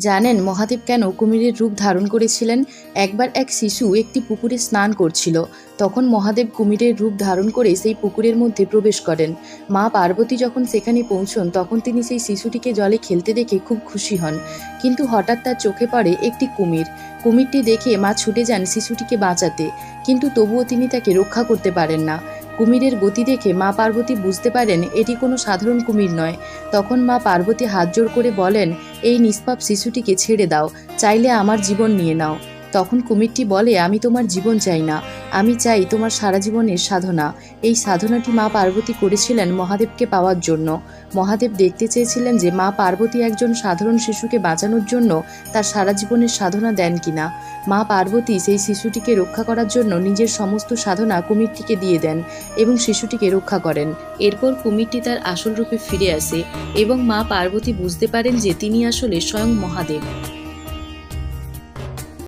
জানেন মহাদেব কেন কুমিরের রূপ ধারণ করেছিলেন? একবার এক শিশু একটি পুকুরে স্নান করছিল। তখন মহাদেব কুমিরের রূপ ধারণ করে সেই পুকুরের মধ্যে প্রবেশ করেন। মা পার্বতী যখন সেখানে পৌঁছন, তখন তিনি সেই শিশুটিকে জলে খেলতে দেখে খুব খুশি হন। কিন্তু হঠাৎ তার চোখে পড়ে একটি কুমির। কুমিরটি দেখে মা ছুটে যান শিশুটিকে বাঁচাতে। কিন্তু তবুও তিনি তাকে রক্ষা করতে পারেন না। কুমিরের গতি দেখে মা পার্বতী বুঝতে পারেন, এটি কোনো সাধারণ কুমির নয়। তখন মা পার্বতী হাত জোড় করে বলেন এই নিষ্পাপ শিশুটিকে ছেড়ে দাও চাইলে আমার জীবন নিয়ে নাও। তখন কুমিরটি বলে, আমি তোমার জীবন চাই না। আমি চাই তোমার সারা জীবনের সাধনা। এই সাধনাটি মা পার্বতী করেছিলেন মহাদেবকে পাওয়ার জন্য। মহাদেব দেখতে চেয়েছিলেন যে মা পার্বতী একজন সাধারণ শিশুকে বাঁচানোর জন্য তার সারা জীবনের সাধনা দেন কিনা। মা পার্বতী সেই শিশুটিকে রক্ষা করার জন্য নিজের সমস্ত সাধনা কুমিরটিকে দিয়ে দেন এবং শিশুটিকে রক্ষা করেন। এরপর কুমিরটি তার আসল রূপে ফিরে আসে এবং মা পার্বতী বুঝতে পারেন যে তিনি আসলে স্বয়ং মহাদেব।